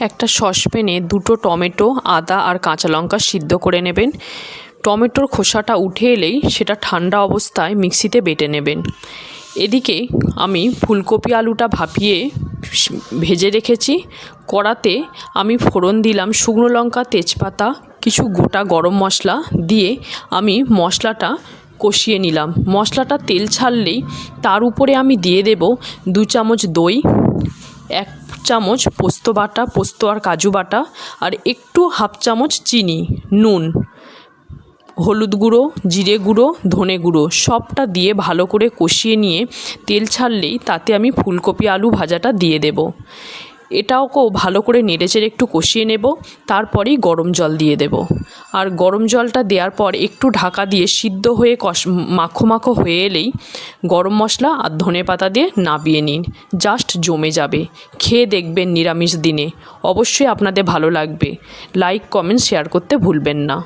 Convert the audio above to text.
একটা সসপ্যানে দুটো টমেটো, আদা আর কাঁচা লঙ্কা সিদ্ধ করে নেবেন। টমেটোর খোসাটা উঠে এলেই সেটা ঠান্ডা অবস্থায় মিক্সিতে বেটে নেবেন। এদিকে আমি ফুলকপি আলুটা ভাপিয়ে ভেজে রেখেছি। কড়াতে আমি ফোড়ন দিলাম শুকনো লঙ্কা, তেজপাতা, কিছু গোটা গরম মশলা দিয়ে আমি মশলাটা কষিয়ে নিলাম। মশলাটা তেল ছাড়লেই তার উপরে আমি দিয়ে দেব দু চামচ দই এক চামচ পোস্ত বাটা, পোস্ত আর কাজু বাটা, আর একটু হাফ চামচ চিনি, নুন, হলুদ গুঁড়ো, জিরে গুঁড়ো, ধনে গুঁড়ো, সবটা দিয়ে ভালো করে কষিয়ে নিয়ে তেল ছাড়লেই তাতে আমি ফুলকপি আলু ভাজাটা দিয়ে দেব। এটাকেও ভালো করে নেড়েচেড়ে একটু কষিয়ে নেব, তারপরেই গরম জল দিয়ে দেব। আর গরম জলটা দেওয়ার পর একটু ঢাকা দিয়ে সিদ্ধ হয়ে কষ মাখো মাখো হয়ে এলেই গরম মশলা আর ধনে পাতা দিয়ে নাবিয়ে নিন, জাস্ট জমে যাবে। খেয়ে দেখবেন নিরামিষ দিনে। অবশ্যই আপনাদের ভালো লাগবে। লাইক, কমেন্ট, শেয়ার করতে ভুলবেন না।